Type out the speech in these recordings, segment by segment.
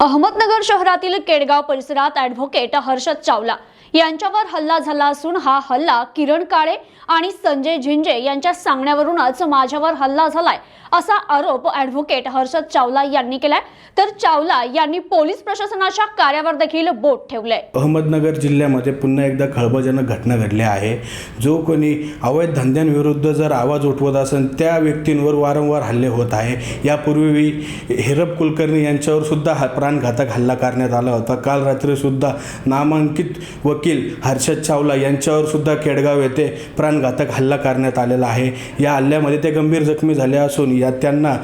अहमदनगर शहरातील केडगाव परिसरात ॲडव्होकेट हर्षद चावला यांच्यावर हल्ला झाला असून हा हल्ला किरण काळे आणि संजय झिंजे यांच्या सांगण्यावरूनच माझ्यावर हल्ला झालाय असा आरोप ॲडव्होकेट हर्षद चावला यांनी केलाय. तर चावला यांनी पोलीस प्रशासनाच्या कार्यावर देखील बोट ठेवलंय. अहमदनगर जिल्ह्यामध्ये पुन्हा एकदा खळबळजनक घटना घडली आहे. जो कोणी अवैध धंद्यांविरुद्ध जर आवाज उठवत असेल त्या व्यक्तींवर वारंवार हल्ले होत आहे. यापूर्वी हिरब कुलकर्णी यांच्यावर सुद्धा प्राणघातक हल्ला करण्यात आला होता. काल रात्री सुद्धा नामांकित वकील वकील हर्षद चावला यांच्यावर सुद्धा केडगाव येथे प्राणघातक हल्ला करण्यात आलेला आहे. या हल्ल्यामध्ये ते गंभीर जखमी झाले असून या त्यांना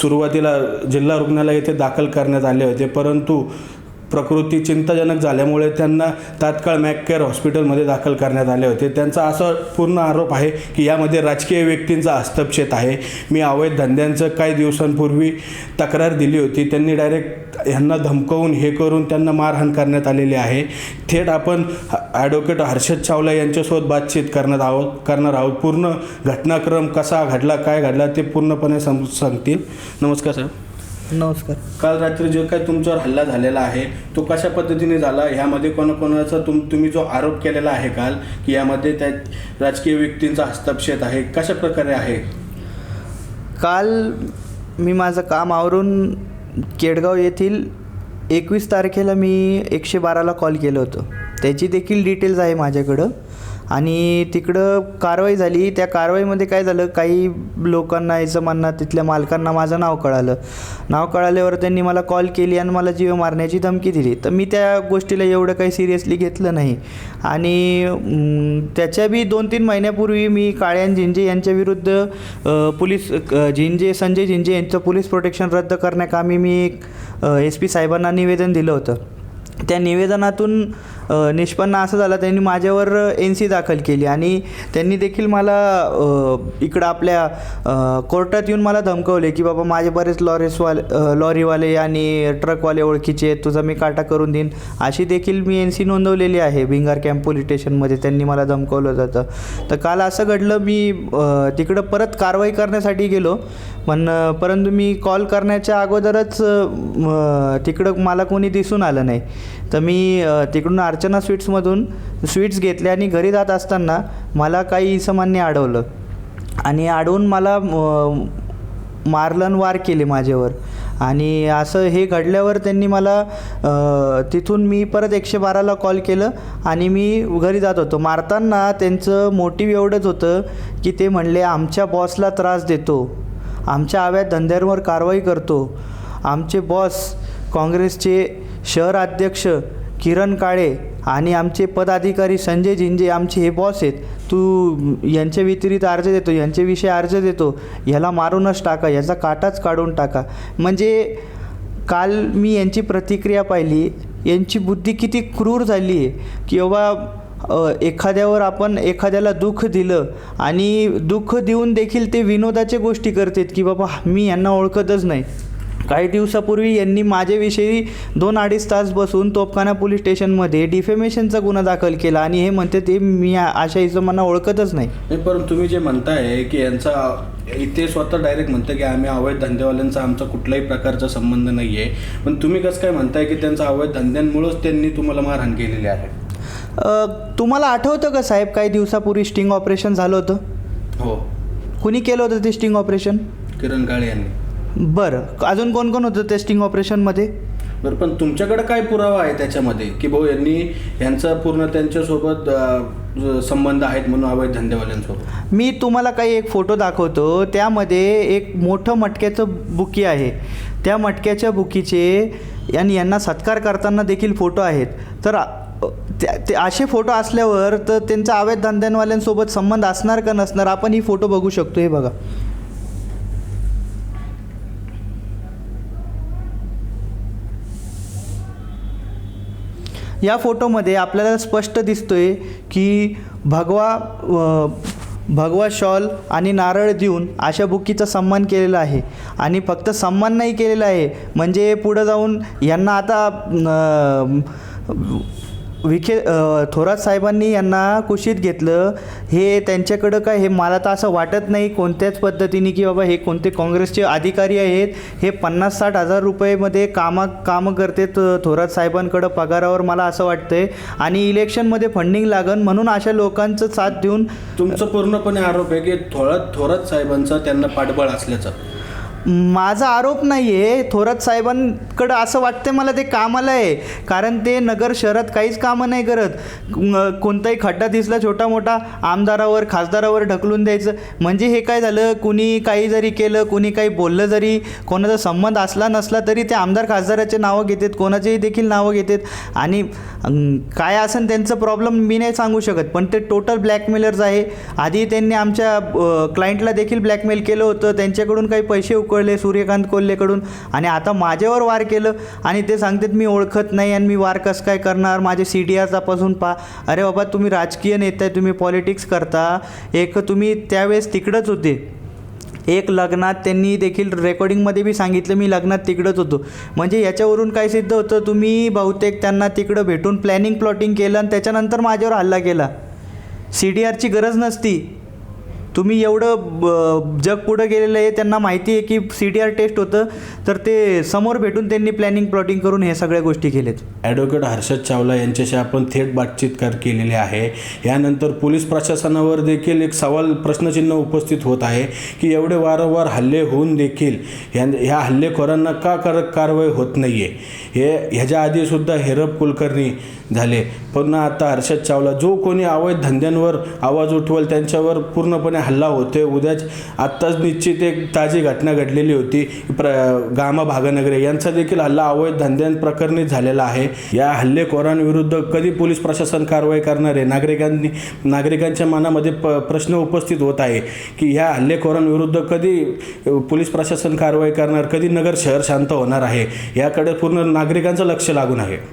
सुरुवातीला जिल्हा रुग्णालय येथे दाखल करण्यात आले होते. परंतु प्रकृती चिंताजनक झाल्यामुळे त्यांना तात्काळ मॅककेअर हॉस्पिटलमध्ये दाखल करण्यात आले होते. त्यांचा असा पूर्ण आरोप आहे की यामध्ये राजकीय व्यक्तींचा हस्तक्षेप आहे. मी अवैध धंद्यांचं काही दिवसांपूर्वी तक्रार दिली होती. त्यांनी डायरेक्ट ह्यांना धमकवून हे करून त्यांना मारहाण करण्यात आलेली आहे. थेट आपण ॲडव्होकेट हर्षद चावला यांच्यासोबत बातचीत करण्यात आहोत करणार आहोत. पूर्ण घटनाक्रम कसा घडला काय घडला ते पूर्णपणे सम सांगतील. नमस्कार सर. नमस्कार. काल रात्री जो काही तुमच्यावर हल्ला झालेला आहे तो कशा पद्धतीने झाला? ह्यामध्ये कोणाकोणाचा तुम तुम्ही जो आरोप केलेला आहे काल की यामध्ये त्या राजकीय व्यक्तींचा हस्तक्षेप आहे कशा प्रकारे आहे? काल मी माझं काम आवरून केडगाव येथील एकवीस तारखेला मी एकशे बाराला कॉल केलं होतं. त्याची देखील डिटेल्स आहे माझ्याकडं. आणि तिकडं कारवाई झाली. त्या कारवाईमध्ये काय झालं? काही लोकांना याचं म्हणणं तिथल्या मालकांना माझं नाव कळालं. नाव कळाल्यावर त्यांनी मला कॉल केली आणि मला जीव मारण्याची धमकी दिली. तर मी त्या गोष्टीला एवढं काही सिरियसली घेतलं नाही. आणि त्याच्या बी दोन तीन महिन्यापूर्वी मी काळ्यान झिंजे यांच्या विरुद्ध पोलीस झिंजे संजय झिंजे यांचं पोलीस प्रोटेक्शन रद्द करण्याकामी मी एस पी साहेबांना निवेदन दिलं होतं. त्या निवेदनातून निष्पन्न असं झालं त्यांनी माझ्यावर एन सी दाखल केली आणि त्यांनी देखील मला इकडं आपल्या कोर्टात येऊन मला धमकवले की बाबा माझे बरेच लॉरीसवाले लॉरीवाले आणि ट्रकवाले ओळखीचे आहेत तुझा मी काटा करून देईन. अशी देखील मी एन सी नोंदवलेली आहे. भिंगार कॅम्प पोलीस स्टेशनमध्ये त्यांनी मला धमकवलं जातं. तर काल असं घडलं मी तिकडं परत कारवाई करण्यासाठी गेलो. पण परंतु मी कॉल करण्याच्या अगोदरच तिकडं मला कोणी दिसून आलं नाही. तर मी तिकडून अर्चना स्वीट्समधून स्वीट्स घेतले आणि घरी जात असताना मला काही इसमांनी अडवलं आणि अडवून मला मारलन मारलं आणि वार केले माझ्यावर. आणि असं हे घडल्यावर त्यांनी मला तिथून मी परत एकशे बाराला कॉल केलं आणि मी घरी जात होतो. मारताना त्यांचं मोटिव्ह एवढंच होतं की ते म्हणले आमच्या बॉसला त्रास देतो. आमच्या आव्या धंद्यांवर कारवाई करतो. आमचे बॉस काँग्रेसचे शहर अध्यक्ष किरण काळे आणि आमचे पदाधिकारी संजय झिंजे आमचे हे बॉस आहेत तू यांच्या व्यतिरिक्त अर्ज देतो यांच्याविषयी अर्ज देतो ह्याला मारूनच टाका याचा काटाच काढून टाका. म्हणजे काल मी यांची प्रतिक्रिया पाहिली यांची बुद्धी किती क्रूर झाली आहे की बाबा एखाद्यावर आपण एखाद्याला दुःख दिलं आणि दुःख देऊन देखील ते विनोदाचे गोष्टी करतात की बाबा मी यांना ओळखतच नाही. काही दिवसापूर्वी यांनी माझ्याविषयी दोन अडीच तास बसून तोपखाना पोलीस स्टेशनमध्ये डिफेमेशनचा गुन्हा दाखल केला आणि हे म्हणते ते मी अशा अशा हिशोबांना ओळखतच नाही. परंतु तुम्ही जे म्हणताय की यांचा इथे स्वतः डायरेक्ट म्हणतं की आम्ही अवैध धंदेवाल्यांचा आमचा कुठल्याही प्रकारचा संबंध नाही आहे पण तुम्ही कसं काय म्हणताय की त्यांचा अवैध धंद्यांमुळेच त्यांनी तुम्हाला मारहाण केलेली आहे? तुम्हाला आठवतं का साहेब काही दिवसापूर्वी स्टिंग ऑपरेशन झालं होतं? हो. कुणी केलं होतं ते स्टिंग ऑपरेशन किरण काळे यांनी. बरं. अजून कोण कोण होतं त्या स्टिंग ऑपरेशनमध्ये बरं पण तुमच्याकडे काय पुरावा आहे त्याच्यामध्ये? की भाऊ यांनी यांचा पूर्ण त्यांच्यासोबत अं, संबंध आहेत म्हणून अवैध धंदेवाल्यांसोबत? मी तुम्हाला काही एक फोटो दाखवतो. त्यामध्ये एक मोठं मटक्याचं बुकी आहे. त्या मटक्याच्या बुकीचे आणि यांना सत्कार करताना देखील फोटो आहेत. तर त्या ते असे फोटो असल्यावर तर त्यांचा अवैध धंद्यांवाल्यांसोबत संबंध असणार का नसणार? आपण ही फोटो बघू शकतो हे बघा. या फोटोमध्ये आपल्याला स्पष्ट दिसतोय की भगवा भगवा शॉल आणि नारळ देऊन अशा बुकीचा सन्मान केलेला आहे. आणि फक्त सन्मान नाही केलेला आहे म्हणजे पुढं जाऊन यांना आता विखे थोरात साहेबांनी यांना कुशीत घेतलं. हे त्यांच्याकडं काय हे मला तर असं वाटत नाही कोणत्याच पद्धतीने की बाबा हे कोणते काँग्रेसचे अधिकारी आहेत. हे पन्नास साठ हजार रुपयेमध्ये कामा कामं करते थोरात साहेबांकडं पगारावर मला असं वाटतंय. आणि इलेक्शनमध्ये फंडिंग लागन म्हणून अशा लोकांचं साथ देऊन तुमचं पूर्णपणे आरोप आहे की थोरात थोरात साहेबांचा त्यांना पाठबळ असल्याचं. माझा आरोप नाही आहे थोरात साहेबांकडं असं वाटतं मला ते कामाला आहे. कारण ते नगर शहरात काहीच कामं नाही करत. कोणताही खड्डा दिसला छोटा मोठा आमदारावर खासदारावर ढकलून द्यायचं. म्हणजे हे काय झालं? कुणी काही जरी केलं कुणी काही बोललं जरी कोणाचा संबंध असला नसला तरी ते आमदार खासदाराचे नावं घेतात कोणाचेही देखील नावं घेतात. आणि काय असेल त्यांचं प्रॉब्लेम मी नाही सांगू शकत. पण ते टोटल ब्लॅकमेलर्स आहे. आधी त्यांनी आमच्या क्लायंटला देखील ब्लॅकमेल केलं होतं. त्यांच्याकडून काही पैसे उकळले सूर्यकांत कोल्हेकडून. आणि आता माझ्यावर वार केलं आणि ते सांगतात मी ओळखत नाही आणि मी वार कसं काय करणार? माझे सी डी आर तपासून पा अरे बाबा तुम्ही राजकीय नेते आहे, तुम्ही पॉलिटिक्स करता. एक तुम्ही त्यावेळेस तिकडंच होते. एक लग्नात त्यांनी देखील रेकॉर्डिंगमध्ये बी सांगितलं मी लग्नात तिकडंच होतो. म्हणजे याच्यावरून काय सिद्ध होतं? तुम्ही बहुतेक त्यांना तिकडं भेटून प्लॅनिंग प्लॉटिंग केलं आणि त्याच्यानंतर माझ्यावर हल्ला केला. सी डी आरची गरज नसती. तुम्ही एवढं ब- जग पुढं गेलेलं आहे त्यांना माहिती आहे की सी डी आर टेस्ट होतं तर ते समोर भेटून त्यांनी प्लॅनिंग प्लॉटिंग करून हे सगळ्या गोष्टी केल्यात. ॲडव्होकेट हर्षद चावला यांच्याशी आपण थेट बातचीत कर केलेली आहे. यानंतर पोलीस प्रशासनावर देखील एक सवाल प्रश्नचिन्ह उपस्थित होत आहे की एवढे वारंवार हल्ले होऊन देखील या ह्या हल्लेखोरांना का कर कारवाई होत नाही आहे हे ह्याच्या आधीसुद्धा हेरब कुलकर्णी झाले. पुन्हा आता हर्षद चावला जो कोणी अवैध धंद्यांवर आवाज उठवल त्यांच्यावर पूर्णपणे हल्ला होते उद्याच आत्ताच निश्चित एक ताजी घटना घडलेली होती. प्र गामा भागनगरे. यांचा देखील हल्ला अवैध धंद्यांप्रकरणी झालेला आहे. या हल्लेखोरांविरुद्ध कधी पोलीस प्रशासन कारवाई करणार आहे? नागरिकांनी नागरिकांच्या मनामध्ये प प्रश्न उपस्थित होत आहे की ह्या हल्लेखोरांविरुद्ध कधी पोलीस प्रशासन कारवाई करणार? कधी नगर शहर शांत होणार आहे? याकडे पूर्ण नागरिकांचं लक्ष लागून आहे.